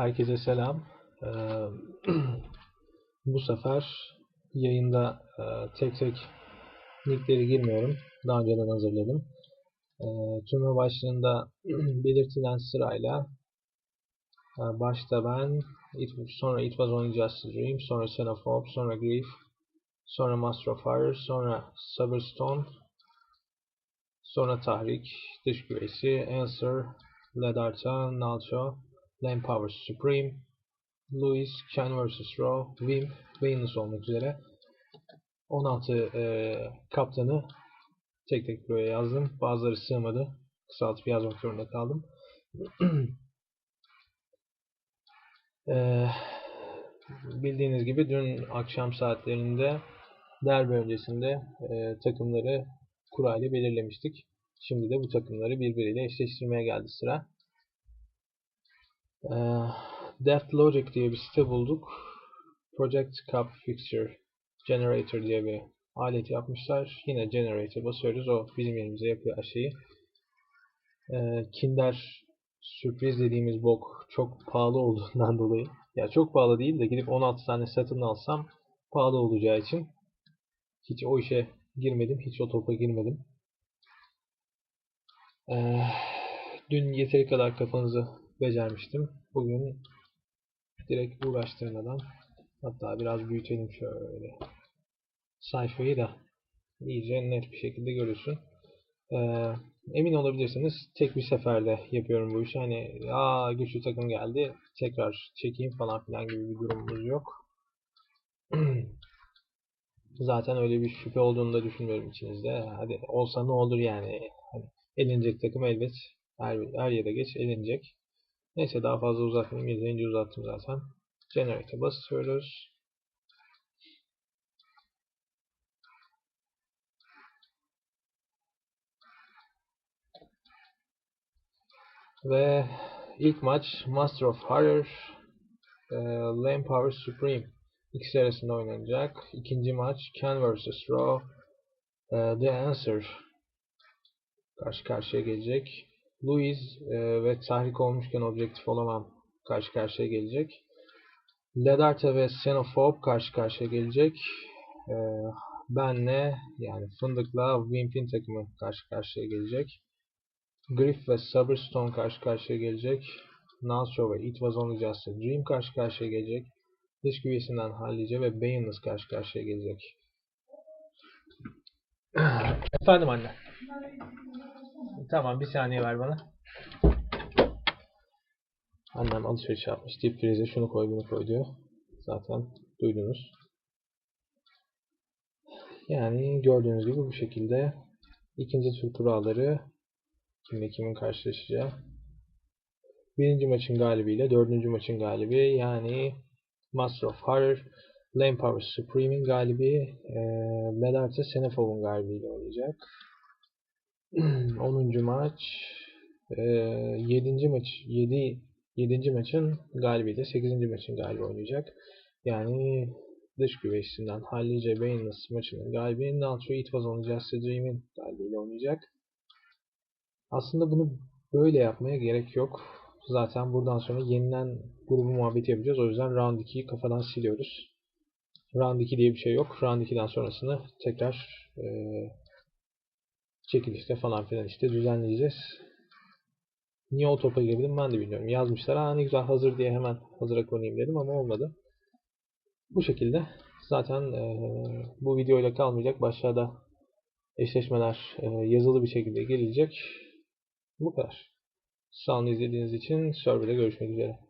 Herkese selam. Ee, bu sefer yayında e, tek tek nickleri girmiyorum. Daha önceden hazırladım. Ee, turnuva başlığında belirtilen sırayla e, başta ben, sonra It Was Only Just a Dream, sonra Son sonra Grief, sonra Master of Fire, sonra Stone, sonra Tahrik, Dış Güveysi, Answer, Ledarta, Nalcho, Lane Powers Supreme, Louis, Chen vs. Raw, Wimp, Venus olmak üzere 16 e, kaptanı tek tek buraya yazdım. Bazıları sığmadı. Kısaltıp yazmak zorunda kaldım. e, bildiğiniz gibi dün akşam saatlerinde derbi öncesinde e, takımları kura ile belirlemiştik. Şimdi de bu takımları birbiriyle eşleştirmeye geldi sıra. E, Deft Logic diye bir site bulduk. Project Cup Fixture Generator diye bir alet yapmışlar. Yine Generator basıyoruz. O bizim yerimize yapıyor her şeyi. E, Kinder sürpriz dediğimiz bok çok pahalı olduğundan dolayı ya çok pahalı değil de gidip 16 tane satın alsam pahalı olacağı için hiç o işe girmedim. Hiç o topa girmedim. Ee, dün yeteri kadar kafanızı becermiştim. Bugün direkt uğraştırmadan hatta biraz büyütelim şöyle sayfayı da iyice net bir şekilde görürsün. Ee, emin olabilirsiniz tek bir seferde yapıyorum bu işi. Hani aa güçlü takım geldi tekrar çekeyim falan filan gibi bir durumumuz yok. Zaten öyle bir şüphe olduğunu da düşünmüyorum içinizde. Hadi olsa ne olur yani. Hani elenecek takım elbet her, her yere geç elenecek. Neyse daha fazla uzatmayayım. Yeterince uzattım zaten. Generate'e basıyoruz. Ve ilk maç Master of Horror e, Lane Power Supreme ikisi arasında oynanacak. İkinci maç Ken vs. Raw e, The Answer karşı karşıya gelecek. Louis e, ve tahrik olmuşken objektif olamam karşı karşıya gelecek. Ledarte ve Xenophobe karşı karşıya gelecek. E, benle yani Fındık'la Wimpin takımı karşı karşıya gelecek. Griff ve Saberstone karşı karşıya gelecek. Nalsho ve It Was Only Just a Dream karşı karşıya gelecek. Dış güvesinden Hallice ve Bayonless karşı karşıya gelecek. Efendim anne. Tamam bir saniye ver bana. Annem alışveriş yapmış. Deep freezer şunu koy bunu koy diyor. Zaten duydunuz. Yani gördüğünüz gibi bu şekilde ikinci tur kuralları kimle kimin karşılaşacağı. Birinci maçın galibiyle dördüncü maçın galibi yani Master of Horror Lane Power Supreme'in galibi e, Medarta Senefov'un galibiyle oynayacak. 10. maç e, 7. maç 7 7. maçın galibiyle 8. maçın galibi oynayacak. Yani dış güveçsinden Hallice Bayless maçının galibi Nalcho It Was Only Just a Dream'in galibiyle oynayacak. Aslında bunu böyle yapmaya gerek yok. Zaten buradan sonra yeniden grubu muhabbeti yapacağız. O yüzden Round 2'yi kafadan siliyoruz. Round 2 diye bir şey yok. Round 2'den sonrasını tekrar e, çekilişte falan filan işte düzenleyeceğiz. Niye o topa girebildim ben de bilmiyorum. Yazmışlar ha ne güzel hazır diye hemen hazıra konayım dedim ama olmadı. Bu şekilde zaten e, bu videoyla kalmayacak. Başlarda eşleşmeler e, yazılı bir şekilde gelecek. Bu kadar. Sağ olun izlediğiniz için. Server'da görüşmek üzere.